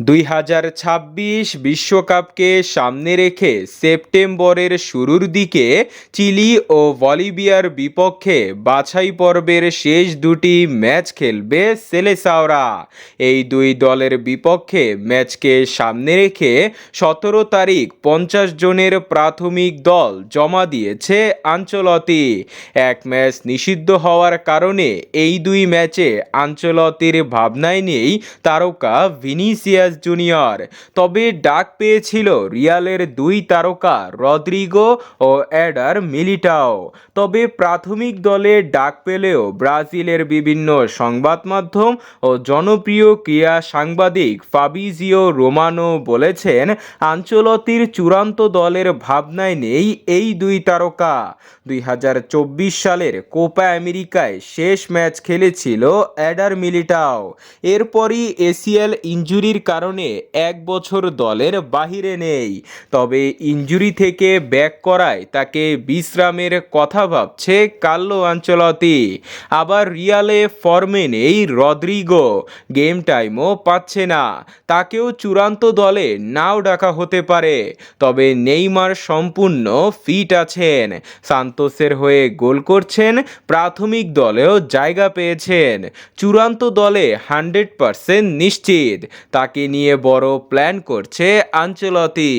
দুই হাজার ছাব্বিশ বিশ্বকাপকে সামনে রেখে সেপ্টেম্বরের শুরুর দিকে চিলি ও বলিভিয়ার বিপক্ষে বাছাই পর্বের শেষ দুটি ম্যাচ খেলবে সেলেসাওরা। এই দুই দলের বিপক্ষে ম্যাচকে সামনে রেখে সতেরো তারিখ পঞ্চাশ জনের প্রাথমিক দল জমা দিয়েছে আঞ্চলতি। এক ম্যাচ নিষিদ্ধ হওয়ার কারণে এই দুই ম্যাচে আঞ্চলতির ভাবনায় নেই তারকা ভিনিসিয়াস জুনিয়র তবে ডাক পেয়েছিল রিয়ালের দুই তারকা রদ্রিগো ও অ্যাডার মিলিটাও। তবে প্রাথমিক দলে ডাক পেলেও ব্রাজিলের বিভিন্ন সংবাদ মাধ্যম ও জনপ্রিয় ক্রীড়া সাংবাদিক ফাবিজিও রোমানো বলেছেন, আঞ্চলতির চূড়ান্ত দলের ভাবনায় নেই এই দুই তারকা। দুই হাজার চব্বিশ সালের কোপা আমেরিকায় শেষ ম্যাচ খেলেছিল অ্যাডার মিলিটাও। এরপরই এসিএল ইঞ্জুরির কারণে এক বছর দলের বাহিরে নেই। তবে ইঞ্জুরি থেকে ব্যাক করায় তাকে বিশ্রামের কথা ভাবছে কাল্লো আঞ্চলতি। আবার রিয়ালে ফর্মে নেই রদ্রিগো। গেম টাইমও পাচ্ছে না। তাকেও চূড়ান্ত দলে নাও ডাকা হতে পারে। তবে নেইমার সম্পূর্ণ ফিট আছেন। সান্তোসের হয়ে গোল করছেন, প্রাথমিক দলেও জায়গা পেয়েছেন। চূড়ান্ত দলে হান্ড্রেড পারসেন্ট নিশ্চিত। তাকে নিয়ে বড় প্ল্যান করছে আঞ্চলতি